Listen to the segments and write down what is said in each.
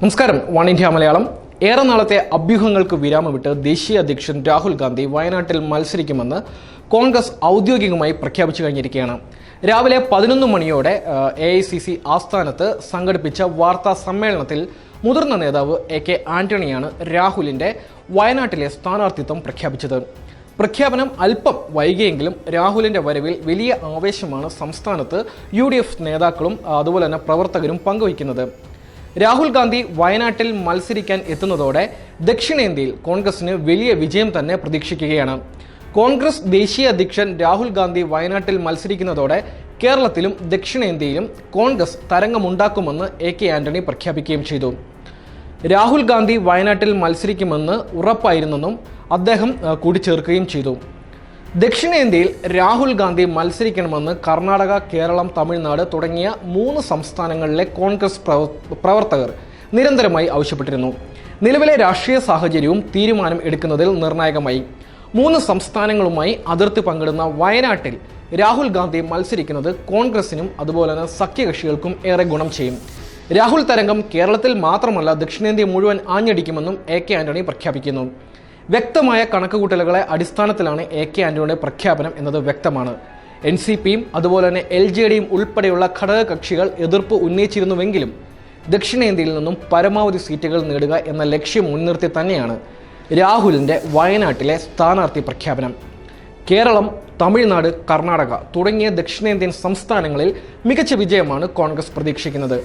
നമസ്കാരം. One India Malayalam. ഏറെ നാളത്തെ അഭ്യൂഹങ്ങൾക്ക് വിരാമമിട്ട് ദേശീയ അധ്യക്ഷൻ രാഹുൽ ഗാന്ധി വയനാട്ടിൽ മത്സരിക്കുമെന്ന് കോൺഗ്രസ് ഔദ്യോഗികമായി പ്രഖ്യാപിച്ചു കഴിഞ്ഞിരിക്കുകയാണ്. രാവിലെ പതിനൊന്ന് മണിയോടെ എ ഐ സി സി ആസ്ഥാനത്ത് സംഘടിപ്പിച്ച വാർത്താ സമ്മേളനത്തിൽ മുതിർന്ന നേതാവ് എ കെ ആന്റണിയാണ് രാഹുലിന്റെ വയനാട്ടിലെ സ്ഥാനാർത്ഥിത്വം പ്രഖ്യാപിച്ചത്. പ്രഖ്യാപനം അല്പം വൈകിയെങ്കിലും രാഹുലിന്റെ വരവിൽ വലിയ ആവേശമാണ് സംസ്ഥാനത്ത് യു ഡി എഫ് നേതാക്കളും അതുപോലെ തന്നെ പ്രവർത്തകരും പങ്കുവയ്ക്കുന്നത്. രാഹുൽ ഗാന്ധി വയനാട്ടിൽ മത്സരിക്കാൻ എത്തുന്നതോടെ ദക്ഷിണേന്ത്യയിൽ കോൺഗ്രസിന് വലിയ വിജയം തന്നെ പ്രതീക്ഷിക്കുകയാണ്. കോൺഗ്രസ് ദേശീയ അധ്യക്ഷൻ രാഹുൽ ഗാന്ധി വയനാട്ടിൽ മത്സരിക്കുന്നതോടെ കേരളത്തിലും ദക്ഷിണേന്ത്യയിലും കോൺഗ്രസ് തരംഗമുണ്ടാക്കുമെന്ന് എ കെ ആന്റണി പ്രഖ്യാപിക്കുകയും ചെയ്തു. രാഹുൽ ഗാന്ധി വയനാട്ടിൽ മത്സരിക്കുമെന്ന് ഉറപ്പായിരുന്നെന്നും അദ്ദേഹം കൂടിച്ചേർക്കുകയും ചെയ്തു. ദക്ഷിണേന്ത്യയിൽ രാഹുൽ ഗാന്ധി മത്സരിക്കണമെന്ന് കർണാടക കേരളം തമിഴ്നാട് തുടങ്ങിയ മൂന്ന് സംസ്ഥാനങ്ങളിലെ കോൺഗ്രസ് പ്രവർത്തകർ നിരന്തരമായി ആവശ്യപ്പെട്ടിരുന്നു. നിലവിലെ രാഷ്ട്രീയ സാഹചര്യവും തീരുമാനം എടുക്കുന്നതിൽ നിർണായകമായി. മൂന്ന് സംസ്ഥാനങ്ങളുമായി അതിർത്തി പങ്കിടുന്ന വയനാട്ടിൽ രാഹുൽ ഗാന്ധി മത്സരിക്കുന്നത് കോൺഗ്രസിനും അതുപോലെ തന്നെ സഖ്യകക്ഷികൾക്കും ഏറെ ഗുണം ചെയ്യും. രാഹുൽ തരംഗം കേരളത്തിൽ മാത്രമല്ല ദക്ഷിണേന്ത്യ മുഴുവൻ ആഞ്ഞടിക്കുമെന്നും എ കെ ആന്റണി പ്രഖ്യാപിക്കുന്നു. വ്യക്തമായ കണക്കുകൂട്ടലുകളെ അടിസ്ഥാനത്തിലാണ് എ കെ ആന്റണിയുടെ പ്രഖ്യാപനം എന്നത് വ്യക്തമാണ്. എൻ സി പിയും അതുപോലെ തന്നെ എൽ ജെ ഡിയും ഉൾപ്പെടെയുള്ള ഘടകകക്ഷികൾ എതിർപ്പ് ഉന്നയിച്ചിരുന്നുവെങ്കിലും ദക്ഷിണേന്ത്യയിൽ നിന്നും പരമാവധി സീറ്റുകൾ നേടുക എന്ന ലക്ഷ്യം മുൻനിർത്തി തന്നെയാണ് രാഹുലിന്റെ വയനാട്ടിലെ സ്ഥാനാർത്ഥി പ്രഖ്യാപനം. കേരളം തമിഴ്നാട് കർണാടക തുടങ്ങിയ ദക്ഷിണേന്ത്യൻ സംസ്ഥാനങ്ങളിൽ മികച്ച വിജയമാണ് കോൺഗ്രസ് പ്രതീക്ഷിക്കുന്നത്.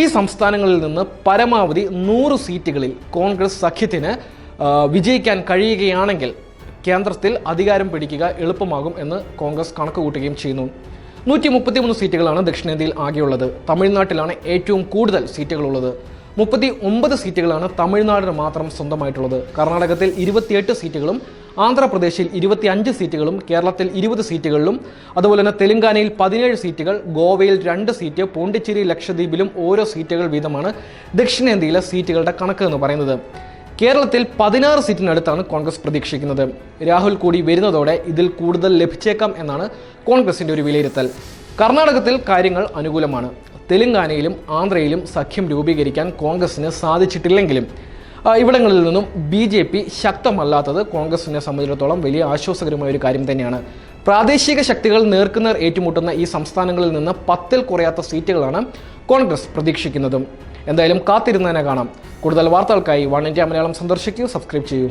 ഈ സംസ്ഥാനങ്ങളിൽ നിന്ന് പരമാവധി നൂറ് സീറ്റുകളിൽ കോൺഗ്രസ് സഖ്യത്തിന് വിജയിക്കാൻ കഴിയുകയാണെങ്കിൽ കേന്ദ്രത്തിൽ അധികാരം പിടിക്കുക എളുപ്പമാകും എന്ന് കോൺഗ്രസ് കണക്ക് കൂട്ടുകയും ചെയ്യുന്നു. നൂറ്റി മുപ്പത്തിമൂന്ന് സീറ്റുകളാണ് ദക്ഷിണേന്ത്യയിൽ ആകെയുള്ളത്. തമിഴ്നാട്ടിലാണ് ഏറ്റവും കൂടുതൽ സീറ്റുകളുള്ളത്. മുപ്പത്തി ഒമ്പത് സീറ്റുകളാണ് തമിഴ്നാടിന് മാത്രം സ്വന്തമായിട്ടുള്ളത്. കർണാടകത്തിൽ ഇരുപത്തിയെട്ട് സീറ്റുകളും ആന്ധ്രാപ്രദേശിൽ ഇരുപത്തി അഞ്ച് സീറ്റുകളും കേരളത്തിൽ ഇരുപത് സീറ്റുകളിലും അതുപോലെ തന്നെ തെലങ്കാനയിൽ പതിനേഴ് സീറ്റുകൾ ഗോവയിൽ രണ്ട് സീറ്റ് പോണ്ടിച്ചേരി ലക്ഷദ്വീപിലും ഓരോ സീറ്റുകൾ വീതമാണ് ദക്ഷിണേന്ത്യയിലെ സീറ്റുകളുടെ കണക്ക് എന്ന് പറയുന്നത്. കേരളത്തിൽ പതിനാറ് സീറ്റിനടുത്താണ് കോൺഗ്രസ് പ്രതീക്ഷിക്കുന്നത്. രാഹുൽ കൂടി വരുന്നതോടെ ഇതിൽ കൂടുതൽ ലഭിച്ചേക്കാം എന്നാണ് കോൺഗ്രസിന്റെ ഒരു വിലയിരുത്തൽ. കർണാടകത്തിൽ കാര്യങ്ങൾ അനുകൂലമാണ്. തെലങ്കാനയിലും ആന്ധ്രയിലും സഖ്യം രൂപീകരിക്കാൻ കോൺഗ്രസിന് സാധിച്ചിട്ടില്ലെങ്കിലും ഇവിടങ്ങളിൽ നിന്നും ബി ജെ പി ശക്തമല്ലാത്തത് കോൺഗ്രസിനെ സംബന്ധിച്ചിടത്തോളം വലിയ ആശ്വാസകരമായ ഒരു കാര്യം തന്നെയാണ്. പ്രാദേശിക ശക്തികൾ നേർക്കുനേർ ഏറ്റുമുട്ടുന്ന ഈ സംസ്ഥാനങ്ങളിൽ നിന്ന് പത്തിൽ കുറയാത്ത സീറ്റുകളാണ് കോൺഗ്രസ് പ്രതീക്ഷിക്കുന്നതും. എന്തായാലും കാത്തിരുന്നതിനെ കാണാം. കൂടുതൽ വാർത്തകൾക്കായി വൺ ഇന്ത്യ മലയാളം സന്ദർശിക്കൂ സബ്സ്ക്രൈബ് ചെയ്യൂ.